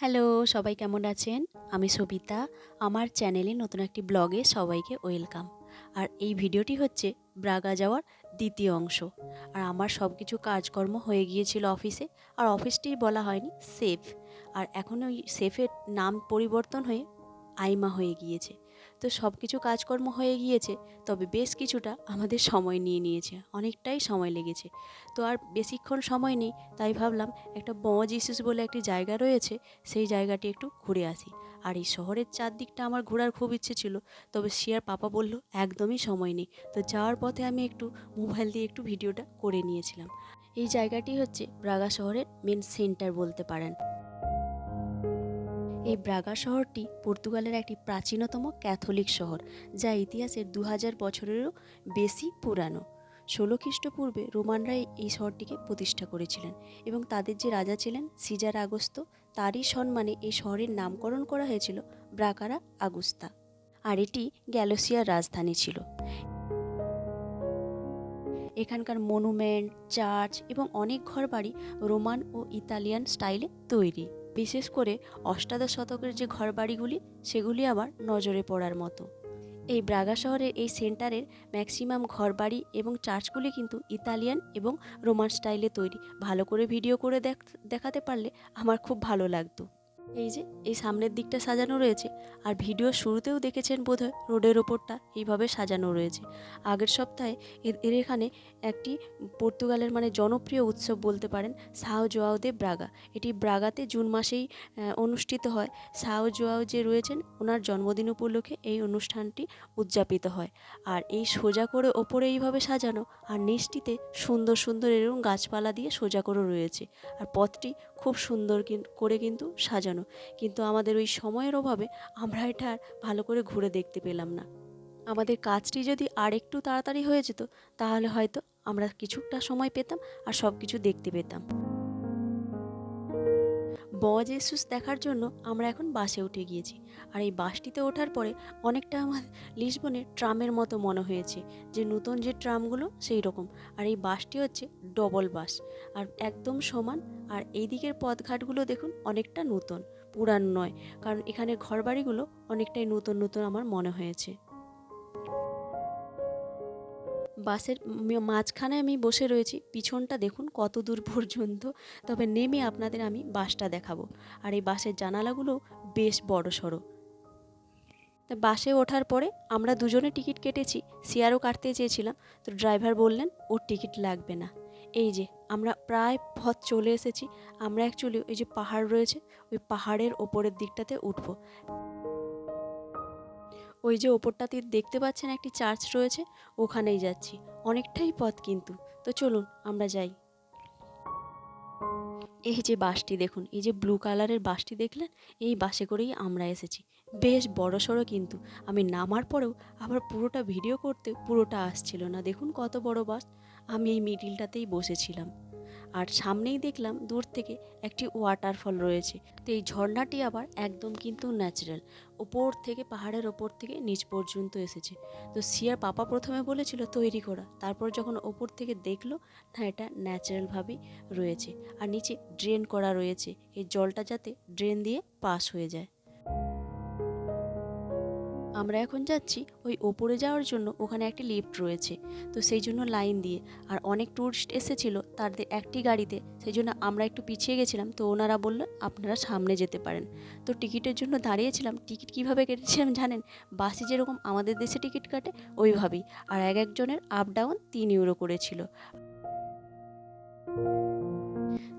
Hello, সবাই কেমন আছেন? আমি সবিতা। আমার চ্যানেলে নতুন একটি ব্লগে সবাইকে ওয়েলকাম। আর এই ভিডিওটি হচ্ছে ব্রাগা যাওয়ার দ্বিতীয় অংশ। আর আমার সব কিছু কাজকর্ম হয়ে গিয়েছিল অফিসে, আর অফিসটি বলা হয়নি সেফ। আর এখন ওই সেফের নাম পরিবর্তন হয়ে আইমা হয়ে গিয়েছে। তো সব কিছু কাজকর্ম হয়ে গিয়েছে, তবে বেশ কিছুটা আমাদের সময় নিয়ে নিয়েছে, অনেকটাই সময় লেগেছে। তো আর বেশিক্ষণ সময় নেই, তাই ভাবলাম একটা বজ ইস্যুস বলে একটি জায়গা রয়েছে, সেই জায়গাটি একটু ঘুরে আসি। আর এই শহরের চারদিকটা আমার ঘোরার খুব ইচ্ছে ছিল, তবে শিয়ার পাপা বলল একদমই সময় নেই। তো যাওয়ার পথে আমি একটু মোবাইল দিয়ে একটু ভিডিওটা করে নিয়েছিলাম। এই জায়গাটি হচ্ছে ব্রাগা শহরের মেন সেন্টার বলতে পারেন। এই ব্রাগা শহরটি পর্তুগালের একটি প্রাচীনতম ক্যাথলিক শহর, যা ইতিহাসের দু হাজার বছরেরও বেশি পুরানো। ষোলো খ্রিস্টপূর্বে রোমানরা এই শহরটিকে প্রতিষ্ঠা করেছিলেন এবং তাদের যে রাজা ছিলেন সিজার আগস্ত, তারই সম্মানে এই শহরের নামকরণ করা হয়েছিল ব্রাকারা আগুস্তা। আর এটি গ্যালোসিয়ার রাজধানী ছিল। এখানকার মনুমেন্ট, চার্চ এবং অনেক ঘরবাড়ি রোমান ও ইতালিয়ান স্টাইলে তৈরি। বিশেষ করে অষ্টাদশ শতকের যে ঘরবাড়িগুলি, সেগুলি আবার নজরে পড়ার মতো। এই ব্রাগা শহরের এই সেন্টারের ম্যাক্সিমাম ঘরবাড়ি এবং চার্চগুলি কিন্তু ইতালিয়ান এবং রোমান স্টাইলে তৈরি। ভালো করে ভিডিও করে দেখ- দেখাতে পারলে আমার খুব ভালো লাগতো। এই যে, এই সামনের দিকটা সাজানো রয়েছে। আর ভিডিওর শুরুতেও দেখেছেন বোধহয় রোডের ওপরটা এইভাবে সাজানো রয়েছে। আগের সপ্তাহে এর- এখানে একটি পর্তুগালের মানে জনপ্রিয় উৎসব বলতে পারেন, সাও জোয়াও দে ব্রাগা। এটি ব্রাগাতে জুন মাসেই অনুষ্ঠিত হয়। সাও জোয়াও যে রয়েছেন, ওনার জন্মদিন উপলক্ষে এই অনুষ্ঠানটি উদযাপিত হয়। আর এই সোজা করে ওপরে এইভাবে সাজানো আর নিচটিতে সুন্দর সুন্দর এরকম গাছপালা দিয়ে সোজা করে রয়েছে। আর পথটি খুব সুন্দর করে কিন্তু সাজানো কিন্তু আমাদের ওই সময়ের অভাবে আমরা এটা আর ভালো করে ঘুরে দেখতে পেলাম না। আমাদের কাজটি যদি আর একটু তাড়াতাড়ি হয়ে যেত, তাহলে হয়তো আমরা কিছুটা সময় পেতাম আর সব কিছু দেখতে পেতাম। বজ এসুস দেখার জন্য আমরা এখন বাসে উঠে গিয়েছি। আর এই বাসটিতে ওঠার পরে অনেকটা আমার লিসবনের ট্রামের মতো মনে হয়েছে যে নতুন যে ট্রামগুলো সেই রকম। আর এই বাসটি হচ্ছে ডবল বাস। আর একদম সমান আর এই দিকের পথঘাটগুলো দেখুন অনেকটা নতুন, পুরান নয়। কারণ এখানে ঘরবাড়িগুলো অনেকটাই নতুন নতুন আমার মনে হয়েছে। বাসের মাঝখানে আমি বসে রয়েছি, পিছনটা দেখুন কত দূর পর্যন্ত। তবে নেমে আপনাদের আমি বাসটা দেখাবো। আর এই বাসের জানালাগুলো বেশ বড় সড়ো বাসে ওঠার পরে আমরা দুজনে টিকিট কেটেছি শেয়ারও কাটতে চেয়েছিলাম। তো ড্রাইভার বললেন, ওর টিকিট লাগবে না। এই যে, আমরা প্রায় পথ চলে এসেছি। আমরা অ্যাকচুয়ালি ওই যে পাহাড় রয়েছে, ওই পাহাড়ের ওপরের দিকটাতে উঠবো। ওই যে ওপরটাতে দেখতে পাচ্ছেন একটি চার্চ রয়েছে, ওখানেই যাচ্ছি। অনেকটাই পথ কিন্তু। তো চলুন, আমরা যাই। এই যে বাসটি দেখুন, এই যে ব্লু কালারের বাসটি দেখলেন, এই বাসে করেই আমরা এসেছি। বেশ বড় সড়ো কিন্তু। আমি নামার পরেও আবার পুরোটা ভিডিও করতে পুরোটা আসছিল না। দেখুন কত বড় বাস। আমি এই মিডিলটাতেই বসেছিলাম। আর সামনেই দেখলাম দূর থেকে একটি ওয়াটারফল রয়েছে। তো এই ঝর্ণাটি আবার একদম কিন্তু ন্যাচারাল ওপর থেকে পাহাড়ের ওপর থেকে নিচ পর্যন্ত এসেছে। তো সিয়ার পাপা প্রথমে বলেছিল তৈরি করা, তারপর যখন ওপর থেকে দেখল, না, এটা ন্যাচারালভাবেই রয়েছে। আর নিচে ড্রেন করা রয়েছে, এই জলটা যাতে ড্রেন দিয়ে পাস হয়ে যায়। আমরা এখন যাচ্ছি ওই ওপরে যাওয়ার জন্য ওখানে একটি লিফট রয়েছে। তো সেই জন্য লাইন দিয়ে। আর অনেক ট্যুরিস্ট এসেছিল তাদের একটি গাড়িতে। সেই জন্য আমরা একটু পিছিয়ে গেছিলাম। তো ওনারা বলল, আপনারা সামনে যেতে পারেন। তো টিকিটের জন্য দাঁড়িয়েছিলাম। টিকিট কীভাবে কেটেছিলাম জানেন? বাসে যেরকম আমাদের দেশে টিকিট কাটে, ওইভাবেই। আর এক একজনের আপ ডাউন তিন ইউরো করেছিল।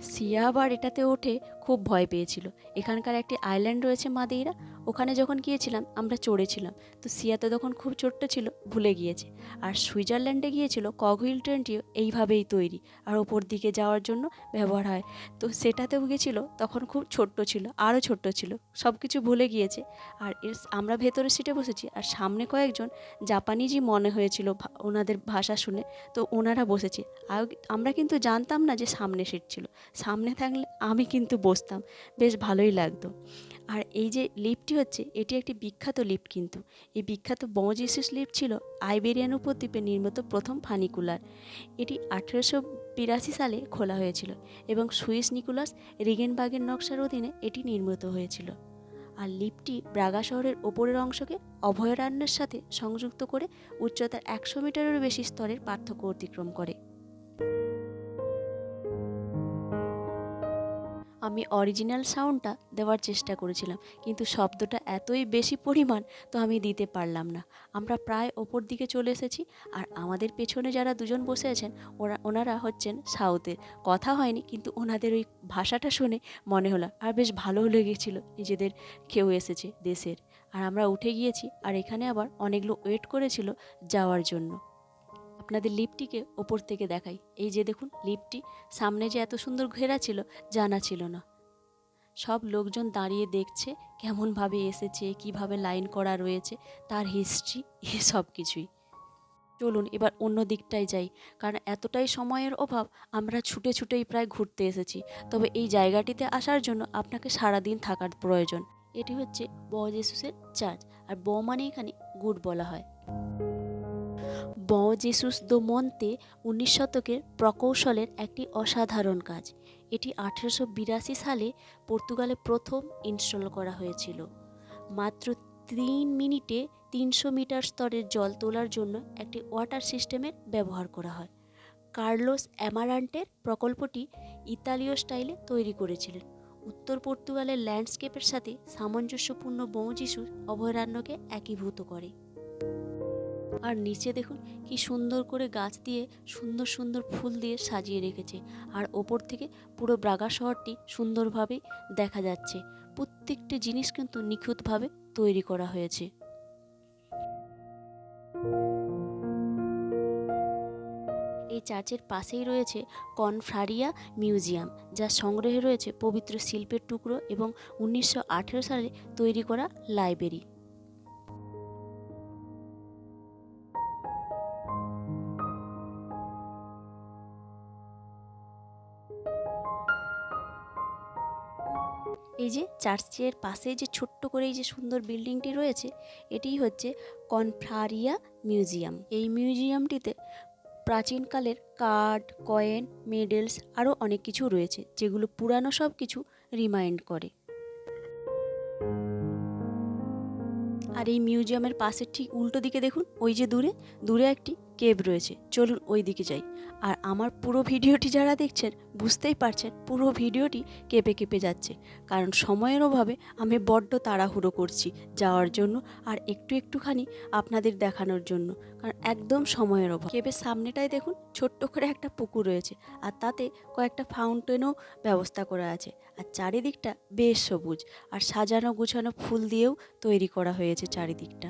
সিয়া আবার এটাতে ওঠে, খুব ভয় পেয়েছিল। এখানকার একটি আইল্যান্ড রয়েছে মাদেইরা। ওখানে যখন গিয়েছিলাম, আমরা চড়েছিলাম তো সিয়াতে তখন খুব ছোট্ট ছিল, ভুলে গিয়েছে। আর সুইজারল্যান্ডে গিয়েছিল কগহুইল ট্রেনটিও এইভাবেই তৈরি। আর ওপর দিকে যাওয়ার জন্য ব্যবহার হয়। তো সেটাতেও গেছিল তখন খুব ছোট্ট ছিল, আরও ছোট্ট ছিল। সব কিছু ভুলে গিয়েছে। আর এর আমরা ভেতরের সিটে বসেছি, আর সামনে কয়েকজন জাপানিজই মনে হয়েছিল ওনাদের ভাষা শুনে। তো ওনারা বসেছে। আর আমরা কিন্তু জানতাম না যে সামনে সিট ছিল। সামনে থাকলে আমি কিন্তু বসতাম। বেশ ভালোই লাগতো। আর এই যে লিফটটি লিফটটি হচ্ছে, এটি একটি বিখ্যাত লিফট কিন্তু। এই বিখ্যাত বমজিসিস লিফট ছিল আইবেরিয়ান উপদ্বীপে নির্মিত প্রথম ফানিকুলার। এটি আঠেরোশো বিরাশি সালে খোলা হয়েছিল এবং সুইস নিকোলাস রিগেনবাগের নকশার অধীনে এটি নির্মিত হয়েছিল। আর লিফটটি ব্রাগা শহরের ওপরের অংশকে অভয়ারণ্যের সাথে সংযুক্ত করে উচ্চতার একশো মিটারেরও বেশি স্তরের পার্থক্য অতিক্রম করে। আমি অরিজিনাল সাউন্ডটা দেওয়ার চেষ্টা করেছিলাম, কিন্তু শব্দটা এতই বেশি পরিমাণ তো আমি দিতে পারলাম না। আমরা প্রায় ওপর দিকে চলে এসেছি আর আমাদের পেছনে যারা দুজন বসে আছেন, ওরা, ওনারা হচ্ছেন সাউথের। কথা হয়নি, কিন্তু ওনাদের ওই ভাষাটা শুনে মনে হলো, আর বেশ ভালোও লেগেছিল নিজেদের কেউ এসেছে দেশের। আর আমরা উঠে গিয়েছি, আর এখানে আবার অনেকগুলো ওয়েট করেছিল যাওয়ার জন্য। আপনাদের লিফটটিকে ওপর থেকে দেখাই। এই যে দেখুন লিফটটি সামনে যে এত সুন্দর ঘেরা ছিল, জানা ছিল না। সব লোকজন দাঁড়িয়ে দেখছে, কেমনভাবে এসেছে, কীভাবে লাইন করা রয়েছে, তার হিস্ট্রি সব কিছুই। চলুন, এবার অন্য দিকটায় যাই। কারণ এতটাই সময়ের অভাব, আমরা ছুটে ছুটেই প্রায় ঘুরতে এসেছি। তবে এই জায়গাটিতে আসার জন্য আপনাকে সারাদিন থাকার প্রয়োজন। এটি হচ্ছে ব জেসুসের চার্চ, আর ব মানে এখানে গুড বলা হয়। ব জেসুস দো মন্তে উনিশ শতকের প্রকৌশলের একটি অসাধারণ কাজ। এটি আঠেরোশো বিরাশি সালে পর্তুগালে প্রথম ইনস্টল করা হয়েছিল। মাত্র তিন মিনিটে তিনশো মিটার স্তরের জল তোলার জন্য একটি ওয়াটার সিস্টেমের ব্যবহার করা হয়। কার্লোস অ্যামারান্টের প্রকল্পটি ইতালীয় স্টাইলে তৈরি করেছিলেন। উত্তর পর্তুগালের ল্যান্ডস্কেপের সাথে সামঞ্জস্যপূর্ণ বৌজিসু অভয়ারণ্যকে একীভূত করে। আর নিচে দেখুন কি সুন্দর করে গাছ দিয়ে সুন্দর সুন্দর ফুল দিয়ে সাজিয়ে রেখেছে। আর ওপর থেকে পুরো ব্রাগা শহরটি সুন্দরভাবে দেখা যাচ্ছে। প্রত্যেকটি জিনিস কিন্তু নিখুঁতভাবে তৈরি করা হয়েছে। এই চার্চের পাশেই রয়েছে কনফ্রারিয়া মিউজিয়াম যার সংগ্রহে রয়েছে পবিত্র শিল্পের টুকরো এবং উনিশশো আঠেরো সালে তৈরি করা লাইব্রেরি। চার্চের পাশে যে ছোট্ট করে এই যে সুন্দর বিল্ডিংটি রয়েছে, এটিই হচ্ছে কনফ্রারিয়া মিউজিয়াম। এই মিউজিয়ামটিতে প্রাচীনকালের কার্ড, কয়েন, মেডেলস আরও অনেক কিছু রয়েছে, যেগুলো পুরানো সব কিছু রিমাইন্ড করে। আর এই মিউজিয়ামের পাশের ঠিক উল্টো দিকে দেখুন, ওই যে দূরে দূরে একটি কেভ রয়েছে, চলুন ওই দিকে যাই। আর আমার পুরো ভিডিওটি যারা দেখছেন, বুঝতেই পারছেন পুরো ভিডিওটি কেঁপে কেঁপে যাচ্ছে। কারণ সময়ের অভাবে আমি বড্ড তাড়াহুড়ো করছি যাওয়ার জন্য আর একটু একটুখানি আপনাদের দেখানোর জন্য। কারণ একদম সময়ের অভাব। কেবের সামনেটায় দেখুন, ছোট্ট করে একটা পুকুর রয়েছে আর তাতে কয়েকটা ফাউন্টেনও ব্যবস্থা করা আছে। আর চারিদিকটা বেশ সবুজ আর সাজানো গুছানো ফুল দিয়েও তৈরি করা হয়েছে চারিদিকটা।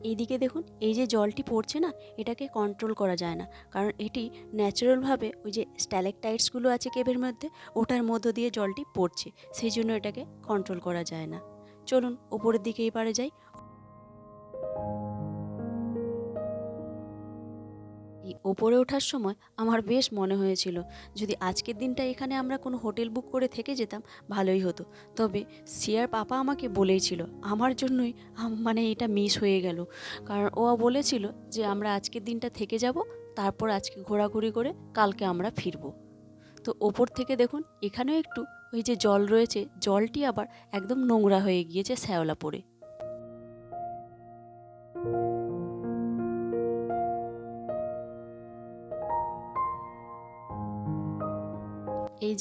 এদিকে দেখুন, এই যে জলটি পড়ছে না, এটাকে কন্ট্রোল করা যায় না। কারণ এটি ন্যাচারালভাবে ওই যে স্ট্যালেকটাইটসগুলো আছে কেবের মধ্যে, ওটার মধ্য দিয়ে জলটি পড়ছে, সেই জন্য এটাকে কন্ট্রোল করা যায় না। চলুন ওপরের দিকে এবারে যাই। ওপরে ওঠার সময় আমার বেশ মনে হয়েছিল, যদি আজকের দিনটা এখানে আমরা কোনো হোটেল বুক করে থেকে যেতাম, ভালোই হতো। তবে সিয়ার পাপা আমাকে বলেইছিল আমার জন্যই মানে এটা মিস হয়ে গেল। কারণ ও বলেছিল যে আমরা আজকের দিনটা থেকে যাব, তারপর আজকে ঘোরাঘুরি করে কালকে আমরা ফিরবো। তো ওপর থেকে দেখুন, এখানেও একটু ওই যে জল রয়েছে, জলটি আবার একদম নোংরা হয়ে গিয়েছে শ্যাওলা পড়ে।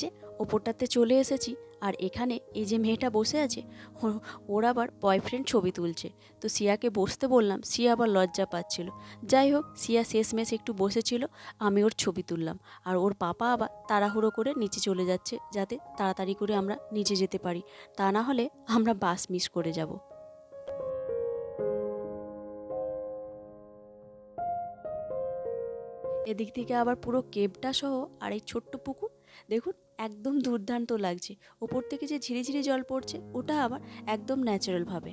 যে ওপরটাতে চলে এসেছি আর এখানে এই যে মেয়েটা বসে আছে ওর আবার বয়ফ্রেন্ড ছবি তুলছে। তো সিয়াকে বসতে বললাম, সিয়া আবার লজ্জা পাচ্ছিল। যাই হোক, সিয়া শেষমেশ একটু বসেছিল, আমি ওর ছবি তুললাম। আর ওর পাপা আবার তাড়াহুড়ো করে নিচে চলে যাচ্ছে, যাতে তাড়াতাড়ি করে আমরা নিচে যেতে পারি। তা না হলে আমরা বাস মিস করে যাব। এদিক থেকে আবার পুরো কেবটা সহ আর এই ছোট্ট পুকুর দেখুন, একদম দুর্দান্ত লাগছে। ওপর থেকে যে ঝিরিঝিরি ঝিরে জল পড়ছে, ওটা আবার একদম ন্যাচারালভাবে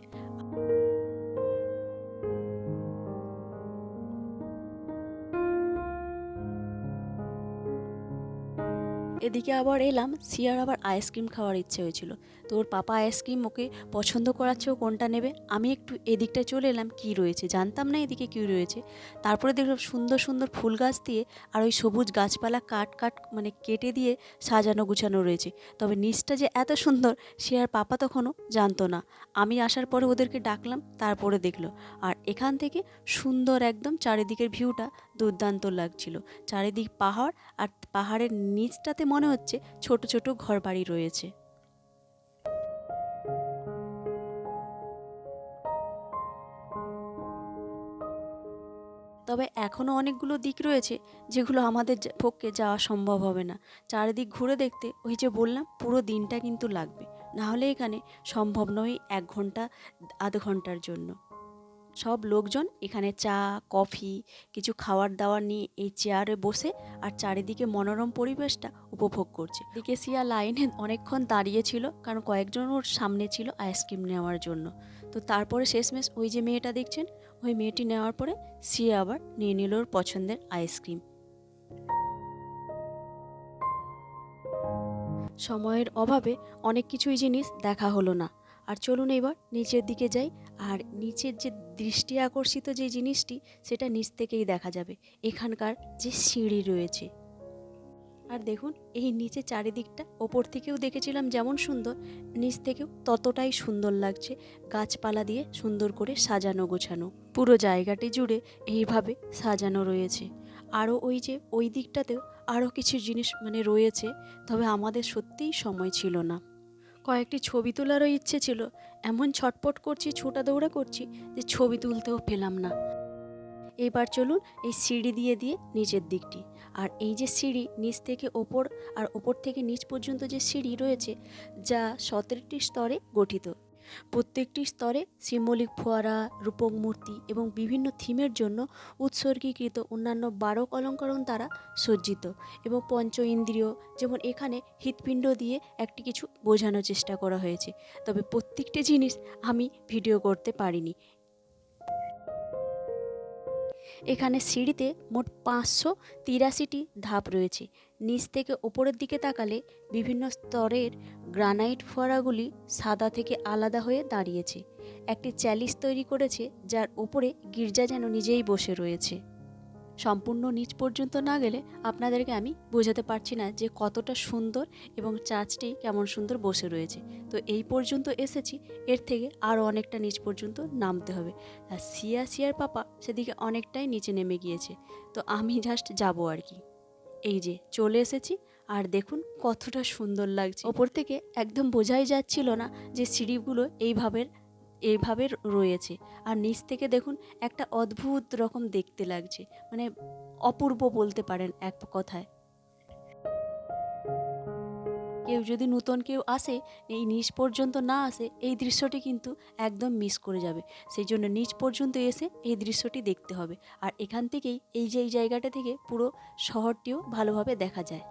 এদিকে আবার এলাম, সিয়ার আবার আইসক্রিম খাওয়ার ইচ্ছে হয়েছিল। তো ওর পাপা আইসক্রিম ওকে পছন্দ করাচ্ছে ও কোনটা নেবে? আমি একটু এদিকটায় চলে এলাম, কী রয়েছে? জানতাম না এদিকে কী রয়েছে। তারপরে দেখলাম সুন্দর সুন্দর ফুল গাছ দিয়ে আর ওই সবুজ গাছপালা কাট কাট মানে কেটে দিয়ে সাজানো গুছানো রয়েছে। তবে নিচটা যে এত সুন্দর, সে আর পাপা তখনও জানতো না। আমি আসার পরে ওদেরকে ডাকলাম, তারপরে দেখল। আর এখান থেকে সুন্দর একদম চারিদিকের ভিউটা দুর্দান্ত লাগছিল। চারিদিক পাহাড় আর পাহাড়ের নিচটাতে মনে হচ্ছে ছোট ছোট ঘরবাড়ি রয়েছে। তবে এখনও অনেকগুলো দিক রয়েছে যেগুলো আমাদের পক্ষে যাওয়া সম্ভব হবে না। চারিদিক ঘুরে দেখতে ওই যে বললাম, পুরো দিনটা কিন্তু লাগবে। না হলে এখানে সম্ভব নয় এক ঘণ্টা, আধ ঘণ্টার জন্য। সব লোকজন এখানে চা, কফি, কিছু খাওয়ার দাওয়ার নিয়ে এই চেয়ারে বসে আর চারিদিকে মনোরম পরিবেশটা উপভোগ করছে। দিকে সিয়া লাইনে অনেকক্ষণ দাঁড়িয়ে ছিল কারণ কয়েকজন ওর সামনে ছিল আইসক্রিম নেওয়ার জন্য। তো তারপরে শেষমেশ ওই যে মেয়েটা দেখছেন, ওই মেয়েটি নেওয়ার পরে সিয়া আবার নিয়ে নিল ওর পছন্দের আইসক্রিম সময়ের অভাবে অনেক কিছুই জিনিস দেখা হলো না। আর চলুন এবার নিচের দিকে যাই। আর নিচের যে দৃষ্টি আকর্ষিত যে জিনিসটি, সেটা নিচ থেকেই দেখা যাবে। এখানকার যে সিঁড়ি রয়েছে। আর দেখুন, এই নিচে চারিদিকটা ওপর থেকেও দেখেছিলাম যেমন সুন্দর, নিচ থেকেও ততটাই সুন্দর লাগছে গাছপালা দিয়ে সুন্দর করে সাজানো গোছানো। পুরো জায়গাটি জুড়ে এইভাবে সাজানো রয়েছে। আরও ওই যে ওই দিকটাতেও আরও কিছু জিনিস মানে রয়েছে, তবে আমাদের সত্যিই সময় ছিল না। কয়েকটি ছবি তোলারও ইচ্ছে ছিল। এমন ছটপট করছি, ছোটা দৌড়া করছি যে ছবি তুলতেও পেলাম না। এবার চলুন এই সিঁড়ি দিয়ে দিয়ে নিচের দিকটি। আর এই যে সিঁড়ি নিচ থেকে ওপর আর ওপর থেকে নিচ পর্যন্ত যে সিঁড়ি রয়েছে, যা সতেরোটি স্তরে গঠিত। প্রত্যেকটি স্তরে সিম্বলিক ফোয়ারা, রূপক মূর্তি এবং বিভিন্ন থিমের জন্য উৎসর্গীকৃত অন্যান্য বারক অলঙ্করণ দ্বারা সজ্জিত এবং পঞ্চ ইন্দ্রিয় যেমন এখানে হৃৎপিণ্ড দিয়ে একটি কিছু বোঝানোর চেষ্টা করা হয়েছে। তবে প্রত্যেকটি জিনিস আমি ভিডিও করতে পারিনি। এখানে সিঁড়িতে মোট পাঁচশো তিরাশিটি ধাপ রয়েছে। নিচ থেকে ওপরের দিকে তাকালে বিভিন্ন স্তরের গ্রানাইট ফোয়ারাগুলি সাদা থেকে আলাদা হয়ে দাঁড়িয়েছে। একটি চ্যালিস তৈরি করেছে, যার ওপরে গির্জা যেন নিজেই বসে রয়েছে। সম্পূর্ণ নিচ পর্যন্ত না গেলে আপনাদেরকে আমি বোঝাতে পারছি না যে কতটা সুন্দর এবং চার্চটি কেমন সুন্দর বসে রয়েছে। তো এই পর্যন্ত এসেছি, এর থেকে আরও অনেকটা নিচ পর্যন্ত নামতে হবে। আর সিয়া সিয়ার পাপা সেদিকে অনেকটাই নিচে নেমে গিয়েছে। তো আমি জাস্ট যাব আর কি। এই যে চলে এসেছি, আর দেখুন কতটা সুন্দর লাগছে। ওপর থেকে একদম বোঝাই যাচ্ছিল না যে সিঁড়িগুলো এইভাবে এইভাবে রয়েছে। আর নিচ থেকে দেখুন একটা অদ্ভুত রকম দেখতে লাগছে। মানে অপূর্ব বলতে পারেন এক কথায়। কেউ যদি নূতন কেউ আসে, এই নিচ পর্যন্ত না আসে, এই দৃশ্যটি কিন্তু একদম মিস করে যাবে। সেই জন্য নিচ পর্যন্ত এসে এই দৃশ্যটি দেখতে হবে। আর এখান থেকেই, এই যে এই জায়গাটা থেকে পুরো শহরটিও ভালোভাবে দেখা যায়।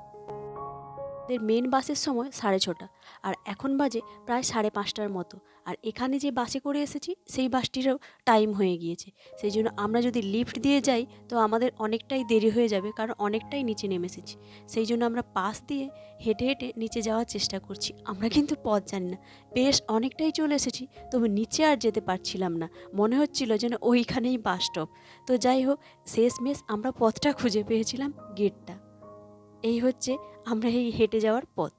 মেন বাসের সময় সাড়ে ছটা। আর এখন বাজে প্রায় সাড়ে পাঁচটার মতো। আর এখানে যে বাসে করে এসেছি, সেই বাসটিরও টাইম হয়ে গিয়েছে। সেই জন্য আমরা যদি লিফট দিয়ে যাই, তো আমাদের অনেকটাই দেরি হয়ে যাবে, কারণ অনেকটাই নিচে নেমে এসেছি। সেই জন্য আমরা পাশ দিয়ে হেঁটে হেঁটে নিচে যাওয়ার চেষ্টা করছি। আমরা কিন্তু পথ জানি না। বেশ অনেকটাই চলে এসেছি, তবে নিচে আর যেতে পারছিলাম না। মনে হচ্ছিল যেন ওইখানেই বাস স্টপ তো যাই হোক, শেষমেশ আমরা পথটা খুঁজে পেয়েছিলাম গেটটা এই হচ্ছে আমরা এই হেঁটে যাওয়ার পথ।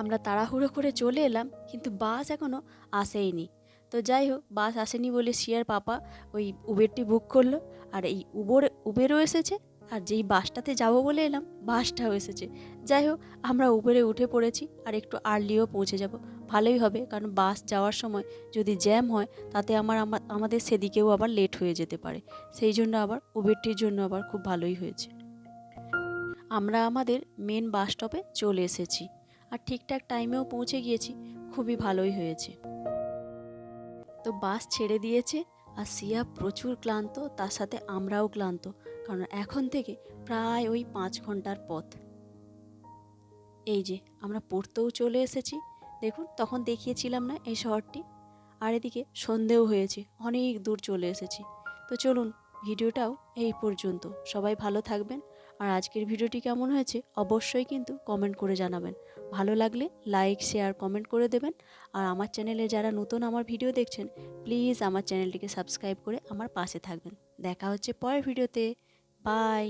আমরা তাড়াহুড়ো করে চলে এলাম, কিন্তু বাস এখনও আসেইনি। তো যাই হোক, বাস আসেনি বলে শিয়ার পাপা ওই উবেরটি বুক করল, আর এই উবর উবেরও এসেছে, আর যেই বাসটাতে যাব বলে এলাম, বাসটাও এসেছে। যাই হোক, আমরা উবেরে উঠে পড়েছি, আর একটু আর্লিও পৌঁছে যাব। ভালোই হবে, কারণ বাস যাওয়ার সময় যদি জ্যাম হয়, তাতে আমার আমাদের সেদিকেও আবার লেট হয়ে যেতে পারে। সেই জন্য আবার উবেরটির জন্য আবার খুব ভালোই হয়েছে। আমরা আমাদের মেন বাস স্টপে চলে এসেছি। আর ঠিকঠাক টাইমেও পৌঁছে গিয়েছি। খুবই ভালোই হয়েছে। তো বাস ছেড়ে দিয়েছে আর সিয়া প্রচুর ক্লান্ত, তার সাথে আমরাও ক্লান্ত, কারণ এখন থেকে প্রায় ওই পাঁচ ঘণ্টার পথ। এই যে, আমরা পড়তেও চলে এসেছি। দেখুন, তখন দেখিয়েছিলাম না এই শহরটি। আর এদিকে সন্ধেও হয়েছে, অনেক দূর চলে এসেছি। তো চলুন, ভিডিওটাও এই পর্যন্ত। সবাই ভালো থাকবেন। আর আজকের ভিডিওটি কেমন হয়েছে, অবশ্যই কিন্তু কমেন্ট করে জানাবেন। ভালো লাগলে লাইক, শেয়ার, কমেন্ট করে দেবেন। আর আমার চ্যানেলে যারা নতুন আমার ভিডিও দেখছেন, প্লিজ আমার চ্যানেলটিকে সাবস্ক্রাইব করে আমার পাশে থাকবেন। দেখা হচ্ছে পরের ভিডিওতে। বাই!